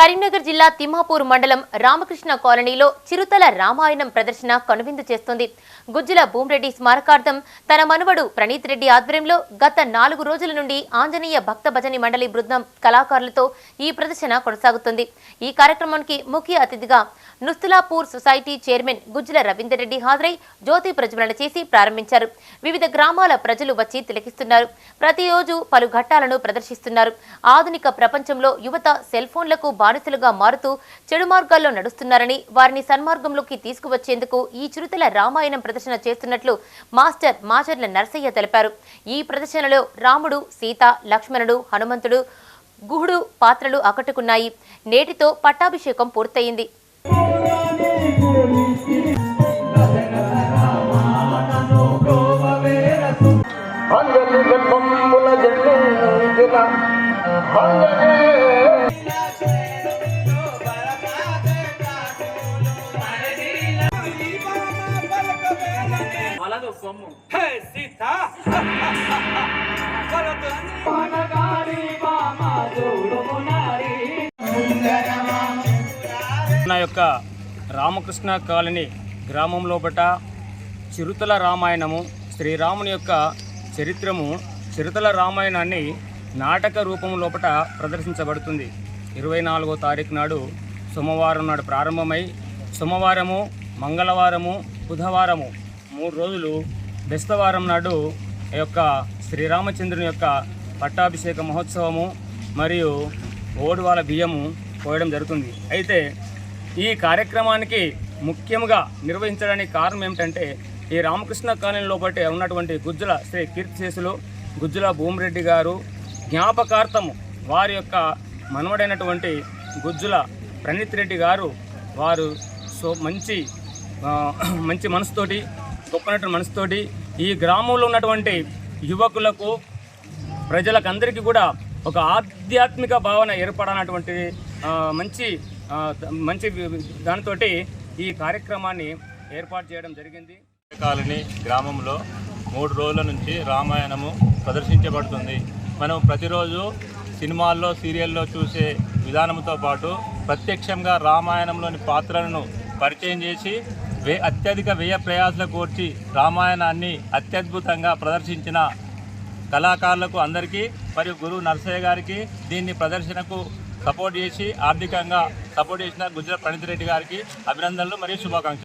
కరీంనగర్ జిల్లా తిమ్మాపూర్ మండలం రామకృష్ణ కాలనీలో చిరుతల రామాయణం ప్రదర్శన కనువిందు చేస్తోంది. గుజ్జుల భూమిరెడ్డి స్మారకార్థం తన మనువడు ప్రణీత్ రెడ్డి ఆధ్వర్యంలో గత నాలుగు రోజుల నుండి ఆంజనేయ భక్త భజని మండలి బృందం కళాకారులతో ఈ ప్రదర్శన కొనసాగుతుంది. ఈ కార్యక్రమానికి ముఖ్య అతిథిగా నుస్తులాపూర్ సొసైటీ చైర్మన్ గుజ్జుల రవీందర్ రెడ్డి హాజరై జ్యోతి ప్రజ్వలన చేసి ప్రారంభించారు. వివిధ గ్రామాల ప్రజలు వచ్చి తిలకిస్తున్నారు. ప్రతిరోజు పలు ఘట్టాలను ప్రదర్శిస్తున్నారు. ఆధునిక ప్రపంచంలో యువత సెల్ ఫోన్లకు బానిసలుగా మారుతూ చెడు మార్గాల్లో నడుస్తున్నారని వారిని సన్మార్గంలోకి తీసుకువచ్చేందుకు ఈ చిరుతల రామాయణం ప్రదర్శన చేస్తున్నట్లు మాస్టర్ మాచర్ల నరసయ్య తెలిపారు. ఈ ప్రదర్శనలో రాముడు సీత లక్ష్మణుడు హనుమంతుడు గుహుడు పాత్రలు ఆకట్టుకున్నాయి. నేటితో పట్టాభిషేకం పూర్తయింది. అంజలి అలాగే కొమ్ము హే సీత నా యొక్క రామకృష్ణ కాలనీ గ్రామం లోపట చిరుతల రామాయణము శ్రీరాముని యొక్క చరిత్రము చిరుతల రామాయణాన్ని నాటక రూపం లోపట ప్రదర్శించబడుతుంది. ఇరవై నాలుగో తారీఖు నాడు సోమవారం నాడు ప్రారంభమై సోమవారము మంగళవారము బుధవారము మూడు రోజులు బెస్తవారం నాడు యొక్క శ్రీరామచంద్రుని యొక్క పట్టాభిషేక మహోత్సవము మరియు ఓడువాల బియ్యము పోయడం జరుగుతుంది. అయితే ఈ కార్యక్రమానికి ముఖ్యంగా నిర్వహించడానికి కారణం ఏమిటంటే ఈ రామకృష్ణ కాలనీ లోపల ఉన్నటువంటి గుజ్జుల శ్రీ కీర్తిశేషులు గుజ్జుల భూమిరెడ్డి గారు జ్ఞాపకార్థము వారి యొక్క మనవడైనటువంటి గుజ్జుల ప్రణీత్ రెడ్డి గారు వారు సో మంచి మంచి మనసుతోటి గొప్పనటువంటి మనసుతోటి ఈ గ్రామంలో ఉన్నటువంటి యువకులకు ప్రజలకు అందరికీ కూడా ఒక ఆధ్యాత్మిక భావన ఏర్పడనటువంటి మంచి మంచి దానితో ఈ కార్యక్రమాన్ని ఏర్పాటు చేయడం జరిగింది. కాలనీ గ్రామంలో మూడు రోజుల నుంచి రామాయణము ప్రదర్శించబడుతుంది. మనం ప్రతిరోజు సినిమాల్లో సీరియల్లో చూసే విధానంతో పాటు ప్రత్యక్షంగా రామాయణంలోని పాత్రలను పరిచయం చేసి వే అత్యధిక వ్యయ ప్రయాసాలు కోర్చి రామాయణాన్ని అత్యద్భుతంగా ప్రదర్శించిన కళాకారులకు అందరికీ మరియు గురువు నరసయ్య గారికి దీన్ని ప్రదర్శనకు సపోర్ట్ చేసి ఆర్థికంగా సపోర్ట్ చేసిన గుజరాత్ ప్రణీత్ రెడ్డి గారికి అభినందనలు మరియు శుభాకాంక్షలు.